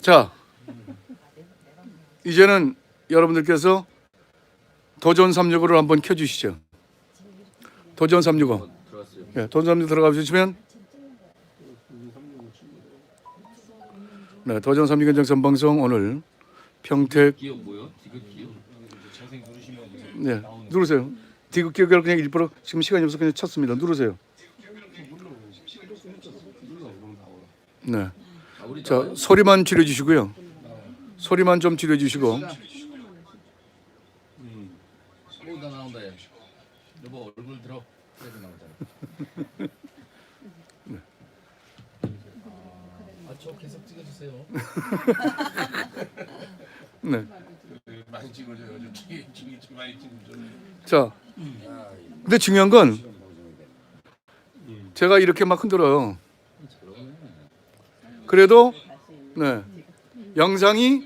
자, 이제는 여러분들께서 도전 365를 한번 켜주시죠. 도전 365. 들어왔어요. 예, 도전 365 들어가 주시면 네, 도전 365 정선 방송 오늘 평택? 네, 누르세요. 디귿 기억을 그냥 일부러 지금 시간이 없어서 그냥 쳤습니다. 누르세요. 네. 아, 자, 소리만 줄여 주시고요. 소리만 좀 줄여 주시고. 오, 나 나온다 얘. 여보 얼굴 들어. 그래도 나오잖아. 아, 저 계속 찍어주세요. 네. 많이 찍어줘요. 좀 찍- 찍- 찍- 많이 찍어줘. 자, 근데 중요한 건 제가 이렇게 막 흔들어요. 그래도 네, 영상이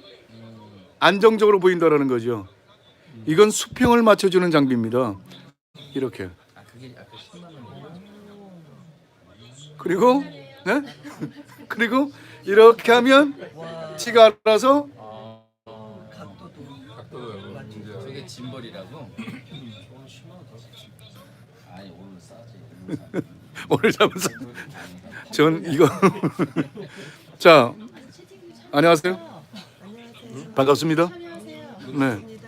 안정적으로 보인다라는 거죠. 이건 수평을 맞춰주는 장비입니다. 이렇게. 아, 그게 아까 10만 원. 그리고 네? 그리고 이렇게 하면 지가 알아서 저게 짐벌이라고. 오늘 싸지. 오늘 잡아서 전 이거 자 안녕하세요. 반갑습니다. 네.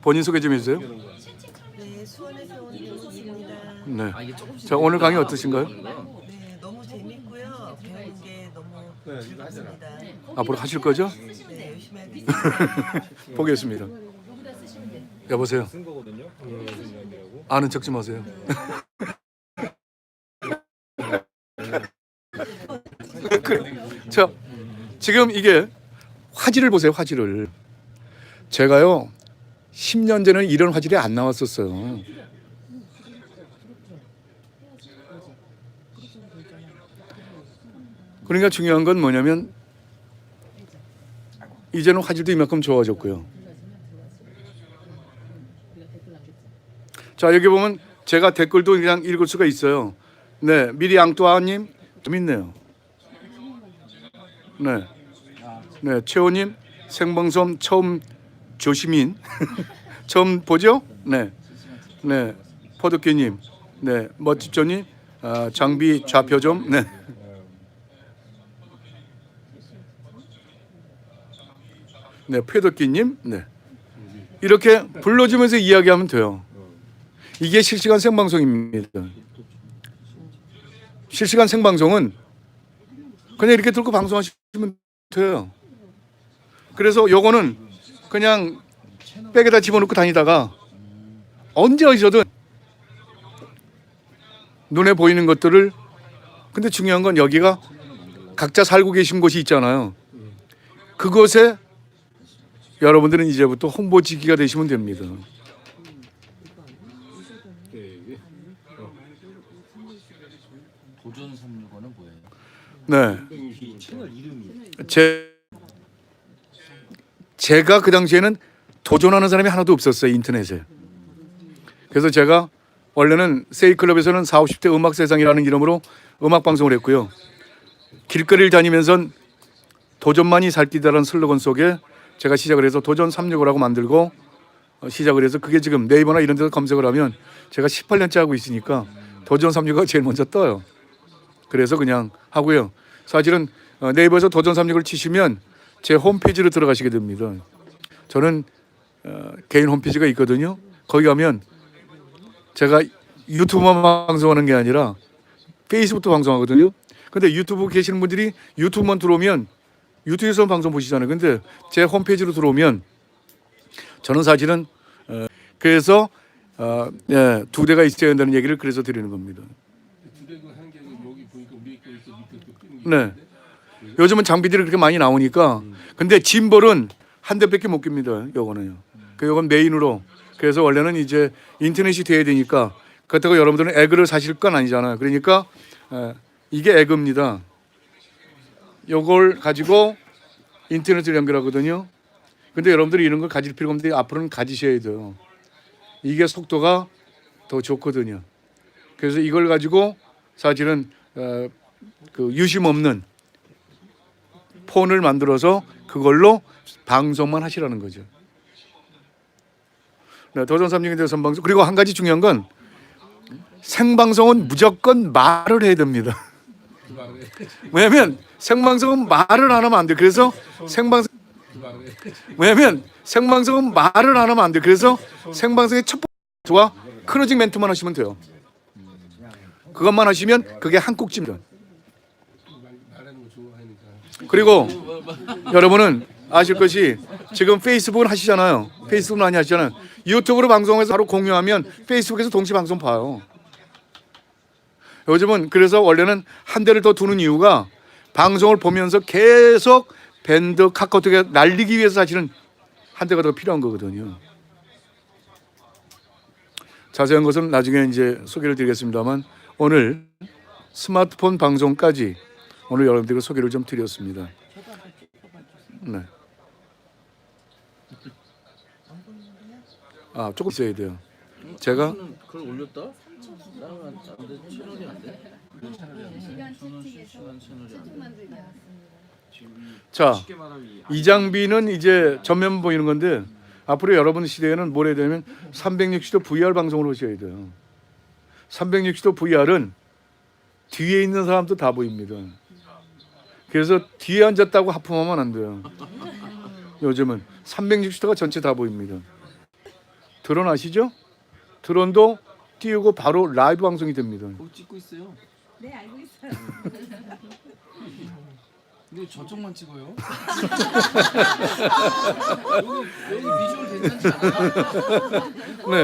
본인 소개 좀 해주세요. 네, 수원에서 온 김수입니다. 네. 아, 이게 조금씩. 자 오늘 강의 어떠신가요? 네, 너무 재밌고요. 배운 게 너무 즐겁습니다. 앞으로 하실 거죠? 네, 열심히 하겠습니다. 보겠습니다. 여보세요. 아는 척 좀 하세요. 그- 자, 지금 이게 화질을 보세요. 화질을. 제가요 10년 전에는 이런 화질이 안 나왔었어요. 그러니까 중요한 건 뭐냐면 이제는 화질도 이만큼 좋아졌고요. 자 여기 보면 제가 댓글도 그냥 읽을 수가 있어요. 네, 미리 앙뚜아님 재밌네요. 네, 네 최호님 생방송 처음 조시민 처음 보죠? 네, 네 포도끼 님, 네 멋집조 님 아, 장비 좌표 좀 네. 네, 페도끼 님, 네. 이렇게 불러 주면서 이야기하면 돼요. 이게 실시간 생방송입니다. 실시간 생방송은 그냥 이렇게 들고 방송하시 면 돼요. 그래서 요거는 그냥 백에다 집어넣고 다니다가 언제 어디서든 눈에 보이는 것들을 근데 중요한 건 여기가 각자 살고 계신 곳이 있잖아요. 그곳에 여러분들은 이제부터 홍보지기가 되시면 됩니다. 도전 365는 뭐예요? 네. 제 제가 그 당시에는 도전하는 사람이 하나도 없었어요 인터넷에. 그래서 제가 원래는 세이클럽에서는 4, 50대 음악 세상이라는 이름으로 음악 방송을 했고요. 길거리를 다니면서 도전만이 살기다라는 슬로건 속에 제가 시작을 해서 도전 365라고 만들고 어, 시작을 해서 그게 지금 네이버나 이런 데서 검색을 하면 제가 18년째 하고 있으니까 도전 365가 제일 먼저 떠요. 그래서 그냥 하고요. 사실은 어, 네이버에서 도전 365를 치시면 제 홈페이지로 들어가시게 됩니다. 저는 어, 개인 홈페이지가 있거든요. 거기 가면 제가 유튜브만 방송하는 게 아니라 페이스북도 방송하거든요. 근데 유튜브 계시는 분들이 유튜브만 들어오면 유튜브에서 방송 보시잖아요. 근데 제 홈페이지로 들어오면 저는 사실은 어, 그래서 어, 예, 두 대가 있어야 된다는 얘기를 그래서 드리는 겁니다. 두대가 한개 여기 보니까 위에 거 있어 밑에 거 뜨는 게 네. 요즘은 장비들이 그렇게 많이 나오니까 근데 짐벌은 한 대밖에 못 깁니다. 요거는요. 그 요건 메인으로. 그래서 원래는 이제 인터넷이 돼야 되니까 그렇다고 여러분들은 에그를 사실 건 아니잖아요. 그러니까 에, 이게 에그입니다. 요걸 가지고 인터넷을 연결하거든요. 근데 여러분들이 이런 걸 가질 필요가 없는데 앞으로는 가지셔야 돼요. 이게 속도가 더 좋거든요. 그래서 이걸 가지고 사실은 어, 그 유심 없는 폰을 만들어서 그걸로 방송만 하시라는 거죠. 네, 도전 3링에 대해서 방송 그리고 한 가지 중요한 건 생방송은 무조건 말을 해야 됩니다. 왜냐면 생방송은 말을 안 하면 안 돼. 그래서 생방송. 왜냐면 생방송은 말을 안 하면 안 돼. 그래서 생방송의 첫 번째와 크로징 멘트만 하시면 돼요. 그것만 하시면 그게 한 꼭지입니다. 말- 말하는 거 좋아하니까. 그리고 여러분은 아실 것이 지금 페이스북을 하시잖아요. 페이스북 많이 하시잖아요. 유튜브로 방송해서 바로 공유하면 페이스북에서 동시 방송 봐요. 요즘은 그래서 원래는 한 대를 더 두는 이유가 방송을 보면서 계속 밴드 카카오톡에 날리기 위해서 사실은 한 대가 더 필요한 거거든요. 자세한 것은 나중에 이제 소개를 드리겠습니다만 오늘 스마트폰 방송까지 오늘 여러분들께 소개를 좀 드렸습니다. 네. 아 조금 있어야 돼요. 제가 그걸 올렸다? 자 이 장비는 이제 전면 보이는 건데 앞으로 여러분 시대에는 뭘 해야 되냐면 360도 VR 방송을 하셔야 돼요. 360도 VR은 뒤에 있는 사람도 다 보입니다. 그래서 뒤에 앉았다고 하품하면 안 돼요. 요즘은 360도가 전체 다 보입니다. 드론 아시죠? 드론도 띄우고 바로 라이브 방송이 됩니다. 거기 찍고 있어요. 네 알고 있어요. 근데 저쪽만 찍어요. 여기 여기 비주얼 괜찮지 않아? 네.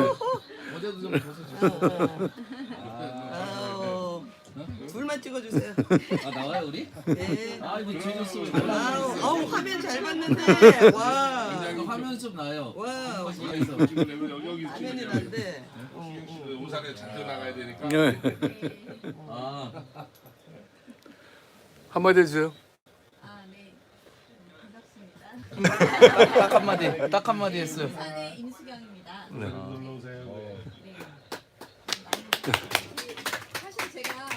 어제도 좀. 아우, 둘만 찍어주세요. 아 나와요 우리? 네. 아 이거 재밌어. 아우, 아우 화면 잘 봤는데. 와. 이거 화면 좀 나요. 와. 어디서? 찍으려면 여기 여기 화면이 찍으려면 난데. 어, 어. 그 우산에 잡혀 나가야 되니까. 네. 아 한마디 해주세요. 아 네. 반갑습니다. 딱 한마디 딱 한마디 했어요. 부산의 임수경입니다. 네. 놀러 오세요. 네. 사실 제가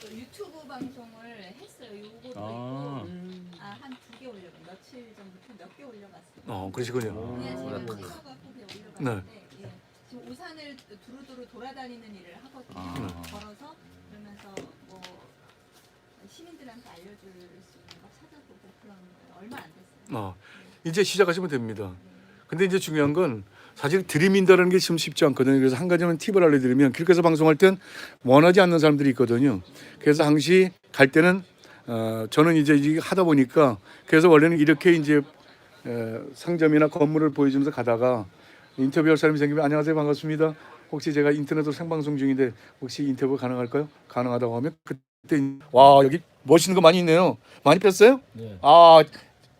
그 유튜브 방송을 했어요. 요거도 아. 있고 아한 두 개 올려 며칠 전부터 몇 개 올려봤어요. 어 그러시군요. 그냥 제가 나 찍어갖고 그냥 올려봤는데 네. 예. 지금 우산을 두루두루 돌아다니는 일을 하거든요. 아. 걸어서 그러면서 뭐 시민들한테 알려줄 수 있는 거 찾아보고 그런 거 얼마 안 됐어요. 어, 이제 시작하시면 됩니다. 근데 이제 중요한 건 사실 들이민다는 게좀 쉽지 않거든요. 그래서 한 가지만 팁을 알려드리면 길거리에서 방송할 땐 원하지 않는 사람들이 있거든요. 그래서 항시 갈 때는 어, 저는 이제 하다 보니까 그래서 원래는 이렇게 이제 에, 상점이나 건물을 보여주면서 가다가 인터뷰할 사람이 생기면 안녕하세요 반갑습니다. 혹시 제가 인터넷으로 생방송 중인데 혹시 인터뷰 가능할까요? 가능하다고 하면 그때 와 여기 멋있는 거 많이 있네요. 많이 폈어요? 네. 아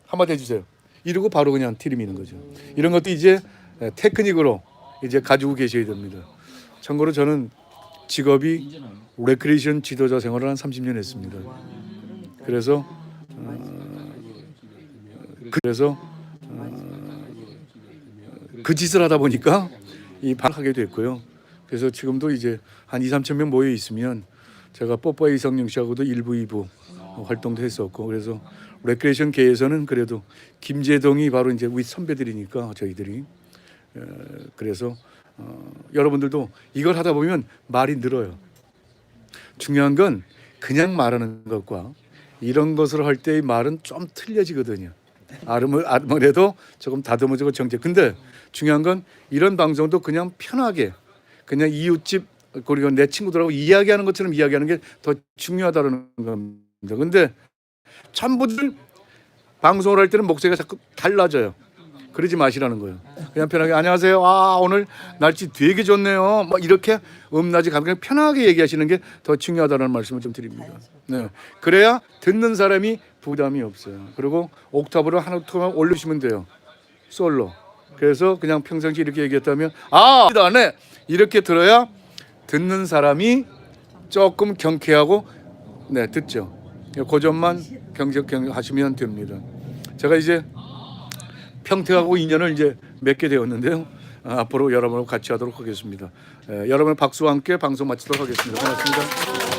한마디 해주세요. 이러고 바로 그냥 티리 미는 거죠. 이런 것도 이제 에, 테크닉으로 이제 가지고 계셔야 됩니다. 참고로 저는 직업이 레크레이션 지도자 생활을 한 30년 했습니다. 그래서 어, 그래서 어, 그 짓을 하다 보니까 이 방하게 됐고요. 그래서 지금도 이제 한 2, 3천 명 모여 있으면 제가 뽀뽀의 이성용 씨하고도 일부, 2부 활동도 했었고 그래서 레크레이션 계에서는 그래도 김재동이 바로 이제 우리 선배들이니까 저희들이 에, 그래서 어, 여러분들도 이걸 하다 보면 말이 늘어요. 중요한 건 그냥 말하는 것과 이런 것을 할 때의 말은 좀 틀려지거든요. 아무래- 아무래도 조금 다듬어지고 정제. 근데 중요한 건 이런 방송도 그냥 편하게 그냥 이웃집 그리고 내 친구들하고 이야기하는 것처럼 이야기하는 게 더 중요하다는 겁니다. 근데 전부들 방송을 할 때는 목소리가 자꾸 달라져요. 그러지 마시라는 거예요. 그냥 편하게 안녕하세요. 아 오늘 날씨 되게 좋네요. 뭐 이렇게 음낮이 그냥 편하게 얘기하시는 게 더 중요하다는 말씀을 좀 드립니다. 네, 그래야 듣는 사람이 부담이 없어요. 그리고 옥타브를 한 옥타브만 올리시면 돼요. 솔로. 그래서 그냥 평상시 이렇게 얘기했다면 아, 네 이렇게 들어야 듣는 사람이 조금 경쾌하고 네 듣죠. 그 점만 경적 하시면 됩니다. 제가 이제 평택하고 인연을 이제 맺게 되었는데요. 아, 앞으로 여러분과 같이 하도록 하겠습니다. 에, 여러분의 박수와 함께 방송 마치도록 하겠습니다. 고맙습니다.